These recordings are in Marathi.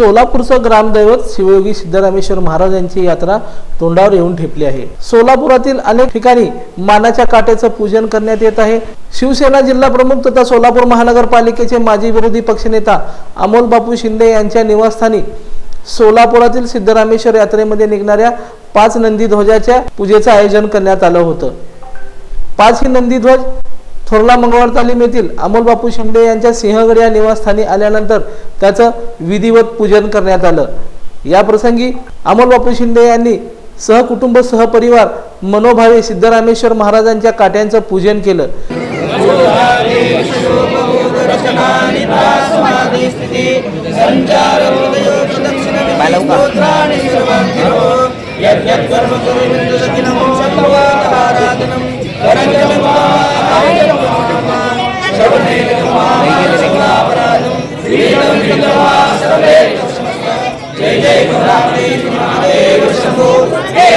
सोलापूरचं ग्रामदैवत शिवयोगी सिद्धरामेश्वर महाराज यांची यात्रा तोंडावर येऊन ठेपली आहे. सोलापुरातील अनेक ठिकाणी मानाच्या काट्याचं पूजन करण्यात येत आहे. शिवसेना जिल्हा प्रमुख तथा सोलापूर महानगरपालिकेचे माजी विरोधी पक्षनेता अमोल बापू शिंदे यांच्या निवासस्थानी सोलापुरातील सिद्धरामेश्वर यात्रेमध्ये निघणाऱ्या पाच नंदी ध्वजाच्या पूजेचं आयोजन करण्यात आलं होतं. पाच ही नंदीध्वज थोरला मंगळवार तालीम येथील अमोल बापू शिंदे यांच्या सिंहगड या निवासस्थानी आल्यानंतर त्याचं विधिवत पूजन करण्यात आलं. या प्रसंगी अमोल बापू शिंदे यांनी सहकुटुंब सहपरिवार मनोभावे सिद्धरामेश्वर महाराजांच्या काट्यांचं पूजन केलं. जय जय गुरुदेव शंभो हे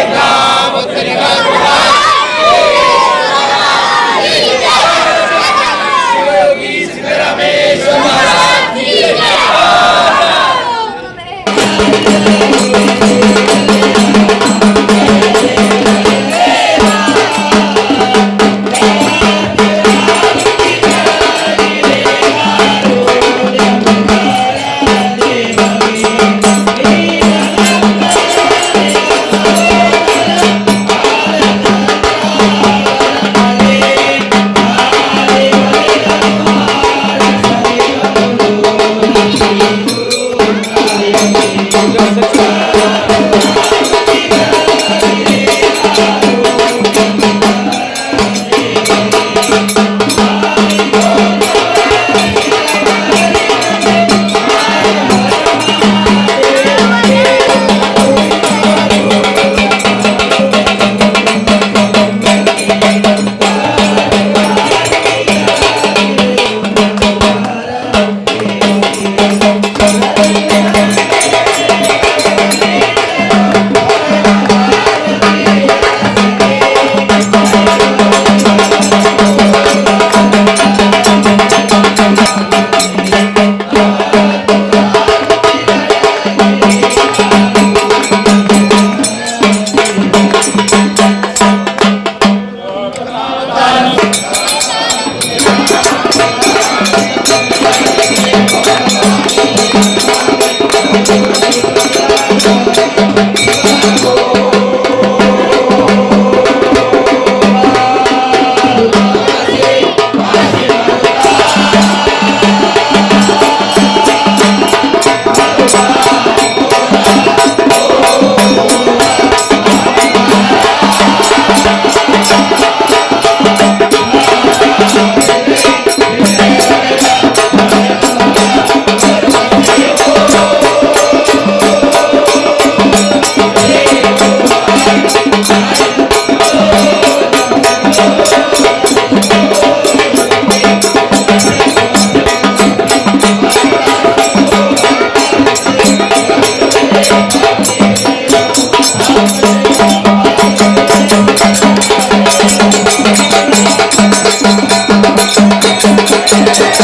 Thank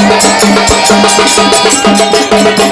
you.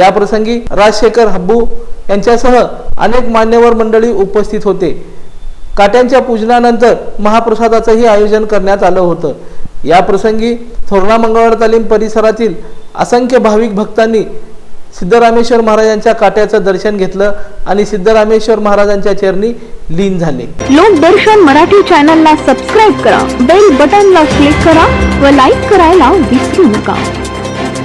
या प्रसंगी राजशेखर हब्बू यांच्यासह अनेक मान्यवर मंडळी उपस्थित होते. काट्यांच्या पूजनानंतर महाप्रसादाचंही आयोजन करण्यात आलं होतं. या प्रसंगी थोरणा मंगळवार तालीम परिसरातील असंख्य भाविक भक्तांनी सिद्धरामेश्वर महाराजांच्या काट्याचं दर्शन घेतलं आणि सिद्धरामेश्वर महाराजांच्या चरणी लीन झाले. लोकदर्शन मराठी चॅनलला सबस्क्राईब करा बेल बटनला क्लिक करा व लाईक करायला विसरू नका.